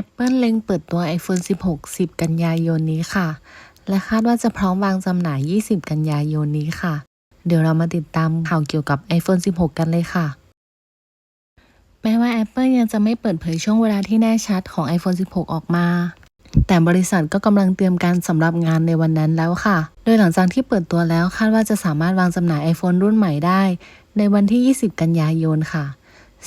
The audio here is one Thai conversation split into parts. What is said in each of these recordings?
Apple เล็งเปิดตัว iPhone 16 10 กันยายนนี้ค่ะ และคาดว่าจะพร้อมวางจำหน่าย 20 กันยายนนี้ค่ะ เดี๋ยวเรามาติดตามข่าวเกี่ยวกับ iPhone 16 กันเลยค่ะ แม้ว่า Apple ยังจะไม่เปิดเผยช่วงเวลาที่แน่ชัดของ iPhone 16 ออกมา แต่บริษัทก็กำลังเตรียมการสำหรับงานในวันนั้นแล้วค่ะ โดยหลังจากที่เปิดตัวแล้วคาดว่าจะสามารถวางจำหน่าย iPhone รุ่นใหม่ได้ ในวันที่ 20 กันยายนค่ะ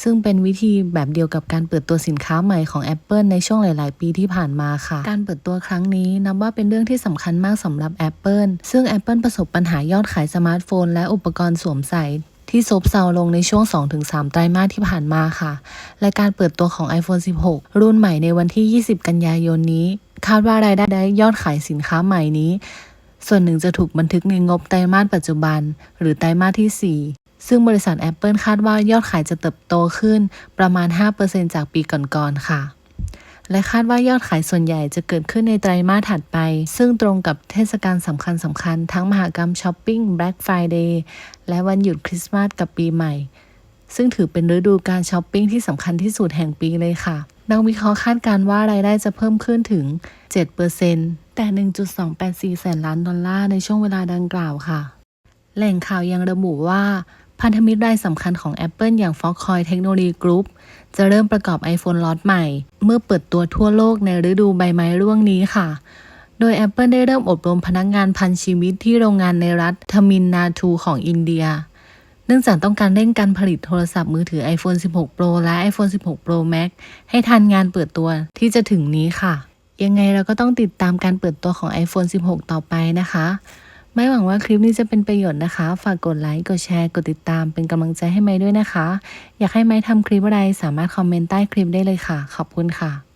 ซึ่งเป็นวิธีแบบเดียวกับการเปิดตัวสินค้าใหม่ของ Apple ในช่วงหลาย ๆ ปีที่ผ่านมาค่ะ การเปิดตัวครั้งนี้นับว่าเป็นเรื่องที่สำคัญมากสำหรับ Apple ซึ่ง Apple ประสบปัญหายอดขายสมาร์ทโฟน และอุปกรณ์สวมใส่ที่ซบเซาลงในช่วง 2-3 ไตรมาสที่ผ่านมาค่ะ และการเปิดตัวของ iPhone 16 รุ่นใหม่ในวันที่ 20 กันยายนนี้ คาดว่ารายได้ได้ยอดขายสินค้าใหม่นี้ ส่วนหนึ่งจะถูกบันทึกในงบไตรมาสปัจจุบัน หรือไตรมาสที่ 4 ซึ่งบริษัท Apple คาดว่ายอดขายจะเติบโตขึ้นประมาณ 5%จากปีก่อนๆ ค่ะ และคาดว่ายอดขายส่วนใหญ่จะเกิดขึ้นในไตรมาสถัดไป ซึ่งตรงกับเทศกาลสำคัญสำคัญๆทั้งมหากรรมช้อปปิ้ง Black Friday และวันหยุดคริสต์มาสกับปีใหม่ ซึ่งถือเป็นฤดูการช้อปปิ้งที่สำคัญที่สุดแห่งปีเลยค่ะนักวิเคราะห์คาดการณ์ว่ารายได้จะเพิ่มขึ้นถึง 7%แต่ 1.284 แสนล้านดอลลาร์ในช่วงเวลาดังกล่าวค่ะ แหล่งข่าวยังระบุว่า พันธมิตรรายสำคัญของ Apple อย่าง Foxconn Technology Group จะเริ่มประกอบ iPhone ล็อตใหม่ เมื่อเปิดตัวทั่วโลกในฤดูใบไม้ร่วงนี้ค่ะ โดย Apple ได้เริ่มอบรมพนักงานพันชีวิตที่โรงงานในรัฐทมินนาทูของอินเดีย เนื่องจากต้องการเร่งการผลิตโทรศัพท์มือถือ iPhone 16 Pro และ iPhone 16 Pro Max ให้ทันงานเปิดตัวที่จะถึงนี้ค่ะ ยังไงเราก็ต้องติดตามการเปิดตัวของ iPhone 16 ต่อไปนะคะ ไม่หวังว่าคลิปนี้จะเป็นประโยชน์นะคะ ฝากกดไลค์ กดแชร์ กดติดตามเป็นกำลังใจให้ไม้ด้วยนะคะ อยากให้ไม้ทำคลิปอะไรสามารถคอมเมนต์ใต้คลิปได้เลยค่ะ ขอบคุณค่ะ